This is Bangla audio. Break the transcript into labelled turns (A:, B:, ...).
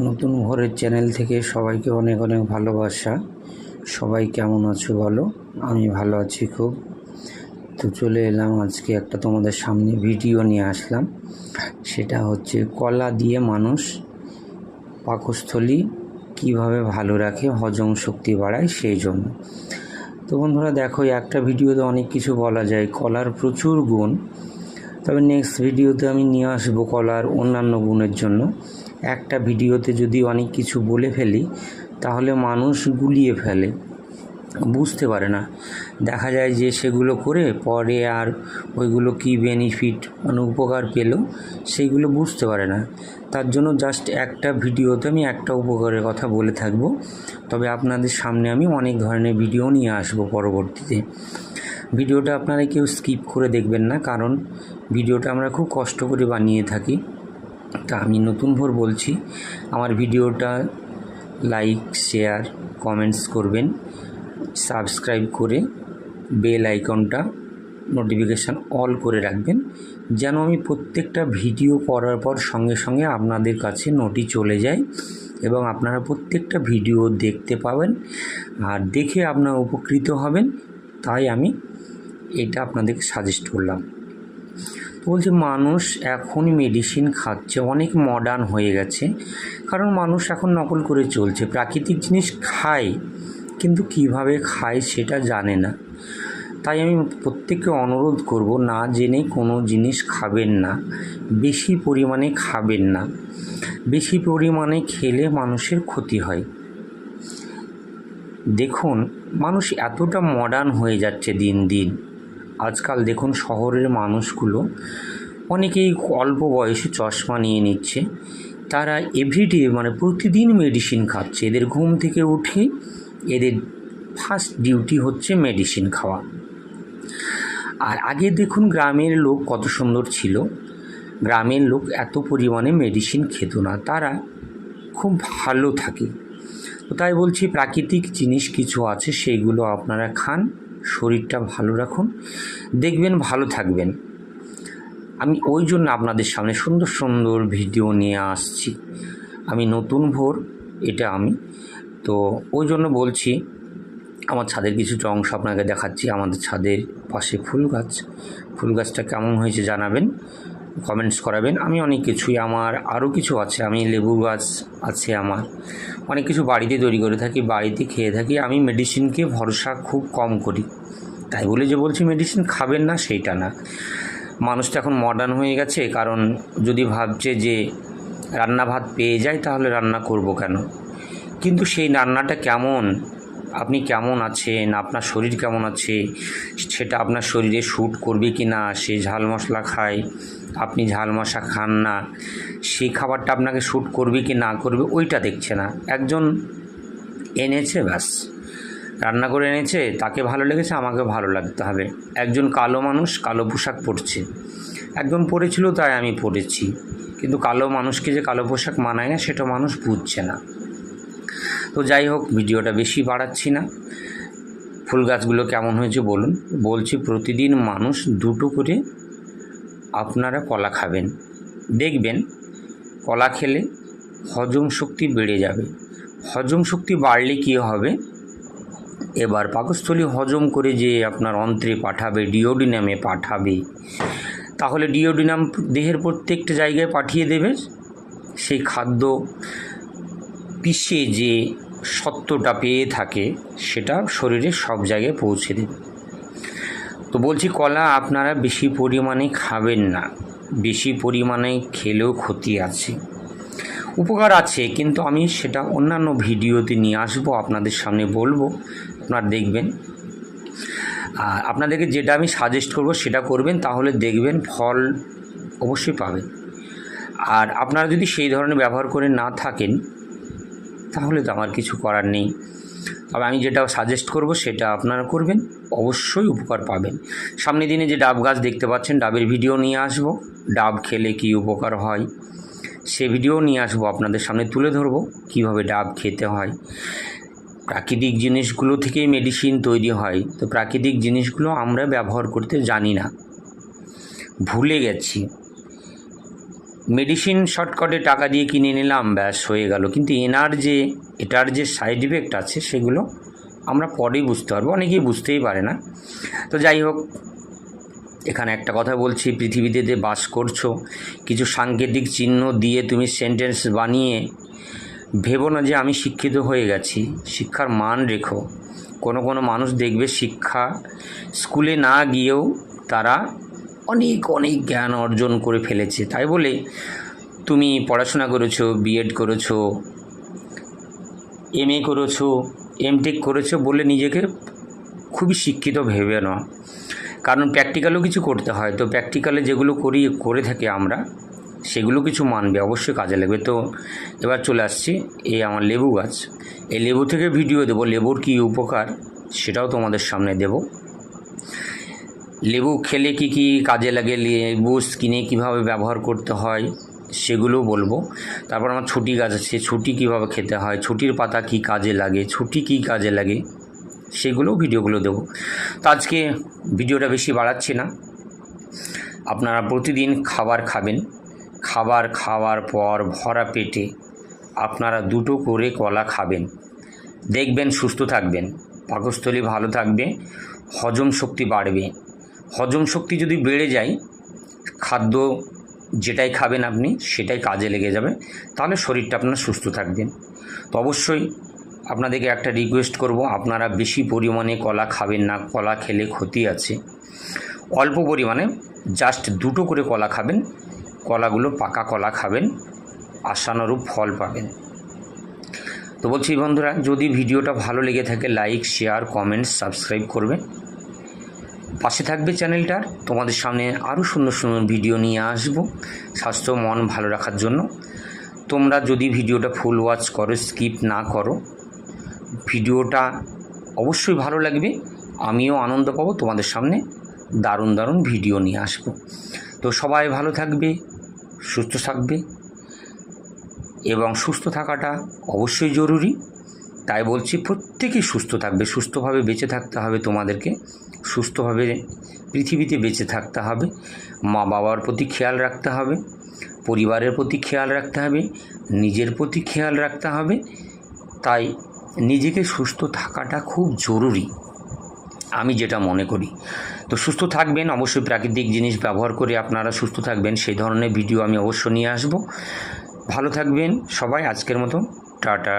A: নতুন ভোরের চ্যানেল থেকে সবাইকে অনেক অনেক ভালোবাসা। সবাই কেমন আছো বলো? আমি ভালো আছি খুব। তো চলে এলাম আজকে একটা তোমাদের সামনে ভিডিও নিয়ে আসলাম। সেটা হচ্ছে কলা দিয়ে মানুষ পাকস্থলী কীভাবে ভালো রাখে, হজম শক্তি বাড়ায় সেই জন্য। তো বন্ধুরা দেখো একটা ভিডিওতে অনেক কিছু বলা যায়। কলার প্রচুর গুণ। তবে নেক্সট ভিডিওতে আমি নিয়ে আসব কলার অন্যান্য গুণের জন্য। একটা ভিডিওতে যদি অনেক কিছু বলে ফেলি, তাহলে মানুষ গুলিয়ে ফেলে। বুঝতে পারে না। দেখা যায় যে সেগুলো করে পরে আর ওইগুলো কি বেনিফিট মানে উপকার পেল, সেইগুলো বুঝতে পারে না। তার জন্য জাস্ট একটা ভিডিওতে আমি একটা উপকারের কথা বলে থাকব। তবে আপনাদের সামনে আমি অনেক ধরনের ভিডিও নিয়ে আসব পরবর্তীতে। ভিডিওটা আপনারা কেউ স্কিপ করে দেখবেন না, কারণ ভিডিওটা আমরা খুব কষ্ট করে বানিয়ে থাকি। তা আমি নতুন ভোর বলছি, আমার ভিডিওটা লাইক, শেয়ার, কমেন্টস করবেন। সাবস্ক্রাইব করে বেল আইকনটা নোটিফিকেশান অল করে রাখবেন, যেন আমি প্রত্যেকটা ভিডিও করার পর সঙ্গে সঙ্গে আপনাদের কাছে নোটি চলে যায় এবং আপনারা প্রত্যেকটা ভিডিও দেখতে পাবেন আর দেখে আপনারা উপকৃত হবেন। তাই আমি এটা আপনাদেরকে সাজেস্ট করলাম। তো বলছে, মানুষ এখন মেডিসিন খাচ্ছে, অনেক মডার্ন হয়ে গেছে। কারণ মানুষ এখন নকল করে চলছে। প্রাকৃতিক জিনিস খায়, কিন্তু কীভাবে খায় সেটা জানে না। তাই আমি প্রত্যেককে অনুরোধ করব, না জেনে কোনো জিনিস খাবেন না। বেশি পরিমাণে খাবেন না। বেশি পরিমাণে খেলে মানুষের ক্ষতি হয়। দেখুন, মানুষ এতটা মডার্ন হয়ে যাচ্ছে দিন দিন। আজকাল দেখুন শহরের মানুষগুলো অনেকেই অল্প বয়সে চশমা নিয়ে নিচ্ছে। তারা এভরিডে মানে প্রতিদিন মেডিসিন খাচ্ছে। এদের ঘুম থেকে উঠে এদের ফার্স্ট ডিউটি হচ্ছে মেডিসিন খাওয়া। আর আগে দেখুন গ্রামের লোক কত সুন্দর ছিল। গ্রামের লোক এত পরিমাণে মেডিসিন খেত না। তারা খুব ভালো থাকে। তো তাই বলছি প্রাকৃতিক জিনিস কিছু আছে সেইগুলো আপনারা খান। শরীরটা ভালো রাখুন। দেখবেন ভালো থাকবেন। আমি ওই জন্য আপনাদের সামনে সুন্দর সুন্দর ভিডিও নিয়ে আসছি। আমি নতুন ভোর, এটা আমি। তো ওই জন্য বলছি, আমার ছাদের কিছু অংশ আপনাকে দেখাচ্ছি। আমাদের ছাদের পাশে ফুল গাছ। ফুল গাছটা কেমন হয়েছে জানাবেন। কমেন্টস করাবেন। আমি অনেক কিছুই, আমার আরও কিছু আছে। আমি লেবু গাছ আছে আমার। অনেক কিছু বাড়িতে তৈরি করে থাকি, বাড়িতে খেয়ে থাকি। আমি মেডিসিনকে ভরসা খুব কম করি। তাই বলে যে বলছি মেডিসিন খাবেন না, সেইটা না। মানুষ তো এখন মডার্ন হয়ে গেছে, কারণ যদি ভাবছে যে রান্না ভাত পেয়ে যায়, তাহলে রান্না করব কেন? কিন্তু সেই রান্নাটা কেমন? আপনি কেমন আছেন? আপনার শরীর কেমন আছে? সেটা আপনার শরীরে শ্যুট করবে কি না সে ঝাল মশলা খায়, আপনি ঝাল মশলা খান না সেই খাবারটা আপনাকে শ্যুট করবে কি না করবে, ওইটা দেখছে না। একজন এনেছে, ব্যাস। রান্না করে এনেছে, তাকে ভালো লেগেছে আমাকে ভালো লাগতে হবে। একজন কালো মানুষ, কালো পোশাক পরছে। একজন পরেছিল, তাই আমি পরেছি। কিন্তু কালো মানুষকে যে কালো পোশাক মানায় না, সেটা মানুষ বুঝছে না। তো যাই হোক, ভিডিওটা বেশি বাড়াচ্ছি না। ফুল গাছগুলো কেমন হয়েছে বলুন। বলছি প্রতিদিন মানুষ দুটো করে আপনারা কলা খাবেন। দেখবেন কলা খেলে হজম শক্তি বেড়ে যাবে। হজম শক্তি বাড়লে কী হবে? এবার পাকস্থলী হজম করে যে আপনার অন্ত্রে পাঠাবে, ডিওডিনামে পাঠাবে, তাহলে ডিওডিনাম দেহের প্রত্যেকটা জায়গায় পাঠিয়ে দেবে। সেই খাদ্য পিষে যে সত্যটা পেয়ে থাকে, সেটা শরীরে সব জায়গায় পৌঁছে দেবে তো বলছি, কলা আপনারা বেশি পরিমাণে খাবেন না। বেশি পরিমাণে খেলেও ক্ষতি আছে। উপকার আছে, কিন্তু আমি সেটা অন্যান্য ভিডিওতে নিয়ে আসব, আপনাদের সামনে বলব, আপনারা দেখবেন। আর আপনাদেরকে যেটা আমি সাজেস্ট করব, সেটা করবেন, তাহলে দেখবেন ফল অবশ্যই পাবেন। আর আপনারা যদি সেই ধরনের ব্যবহার করে না থাকেন তাহলে তো আমার কিছু করার নেই। তবে আমি যেটা সাজেস্ট করব সেটা আপনারা করবেন, অবশ্যই উপকার পাবেন। সামনের দিনে যে ডাব গাছ দেখতে পাচ্ছেন, ডাবের ভিডিও নিয়ে আসব। ডাব খেলে কি উপকার হয়, সে ভিডিও নিয়ে আসব আপনাদের সামনে তুলে ধরবো, কীভাবে ডাব খেতে হয়। প্রাকৃতিক জিনিসগুলো থেকেই মেডিসিন তৈরি হয়, তো প্রাকৃতিক জিনিসগুলো আমরা ব্যবহার করতে জানি না। ভুলে গেছি। মেডিসিন শর্টকাটে টাকা দিয়ে কিনে নিলাম, ব্যাস, হয়ে গেল। কিন্তু এনার যে, এটার যে সাইড ইফেক্ট আছে, সেগুলো আমরা পরেই বুঝতে পারব। অনেকেই বুঝতেই পারে না। তো যাই হোক, এখানে একটা কথা বলছি, পৃথিবীতে যে বাস করছ, কিছু সাংকেতিক চিহ্ন দিয়ে তুমি সেন্টেন্স বানিয়ে ভেবো না যে আমি শিক্ষিত হয়ে গেছি। শিক্ষার মান রেখো। কোনো কোনো মানুষ দেখবে শিক্ষা স্কুলে না গিয়েও তারা অনেক অনেক জ্ঞান অর্জন করে ফেলেছে। তাই বলে তুমি পড়াশোনা করেছ বিএড করেছ এম এ করেছ এমটেক করেছ বলে নিজেকে খুবই শিক্ষিত ভেবে না কারণ প্র্যাকটিক্যালও কিছু করতে হয়। তো প্র্যাকটিক্যালে যেগুলো করি, করে থাকি আমরা, সেগুলো কিছু মানবে, অবশ্যই কাজে লাগবে। তো এবার চলে আসছি এই আমার লেবু গাছ। এই লেবু থেকে ভিডিও দেবো। লেবুর কী উপকার সেটাও তোমাদের সামনে দেব। লেবু খেলে কি কি কাজে লাগে? লেবু স্কিনে কীভাবে ব্যবহার করতে হয়? সেগুলো বলব। তারপর আমার ছুটি গাছ আছে, ছুটি কীভাবে খেতে হয়? ছুটির পাতা কি কাজে লাগে? ছুটি কি কাজে লাগে? সেগুলোও ভিডিওগুলো দেবো। তো আজকে ভিডিওটা বেশি বাড়াচ্ছি না। আপনারা প্রতিদিন খাবার খাবেন। খাবার খাওয়ার পর ভরা পেটে আপনারা দুটো করে কলা খাবেন। দেখবেন সুস্থ থাকবেন। পাকস্থলী ভালো থাকবে। হজম শক্তি বাড়বে। হজম শক্তি যদি বেড়ে যায়, খাদ্য যেটাই খাবেন আপনি, সেটাই কাজে লেগে যাবে, তাহলে শরীরটা আপনার সুস্থ থাকবেন তো অবশ্যই আপনাদেরকে একটা রিকোয়েস্ট করব, আপনারা বেশি পরিমাণে কলা খাবেন না, কলা খেলে ক্ষতি আছে। অল্প পরিমাণে জাস্ট দুটো করে কলা খাবেন, কলাগুলো পাকা কলা খাবেন, আশানুরূপ ফল পাবেন। তো বলছি বন্ধুরা, যদি ভিডিওটা ভালো লেগে থাকে লাইক শেয়ার কমেন্ট সাবস্ক্রাইব করবে। পাশে থাকবে চ্যানেলটার তোমাদের সামনে আরও সুন্দর সুন্দর ভিডিও নিয়ে আসব। স্বাস্থ্য, মন ভালো রাখার জন্য। তোমরা যদি ভিডিওটা ফুল ওয়াচ করো স্কিপ না করো ভিডিওটা অবশ্যই ভালো লাগবে। আমিও আনন্দ পাবো, তোমাদের সামনে দারুণ দারুণ ভিডিও নিয়ে আসব। তো সবাই ভালো থাকবে, সুস্থ থাকবে এবং সুস্থ থাকাটা অবশ্যই জরুরি। তাই বলছি প্রত্যেকেই সুস্থ থাকবে, সুস্থভাবে বেঁচে থাকতে হবে তোমাদেরকে, সুস্থভাবে পৃথিবীতে বেঁচে থাকতে হবে, মা বাবার প্রতি খেয়াল রাখতে হবে, পরিবারের প্রতি খেয়াল রাখতে হবে, নিজের প্রতি খেয়াল রাখতে হবে, তাই নিজেকে সুস্থ থাকাটা খুব জরুরি, আমি যেটা মনে করি। তো সুস্থ থাকবেন, অবশ্যই প্রাকৃতিক জিনিস ব্যবহার করে আপনারা সুস্থ থাকবেন, সেই ধরনের ভিডিও আমি অবশ্য নিয়ে আসব। ভালো থাকবেন সবাই, আজকের মতো, টাটা।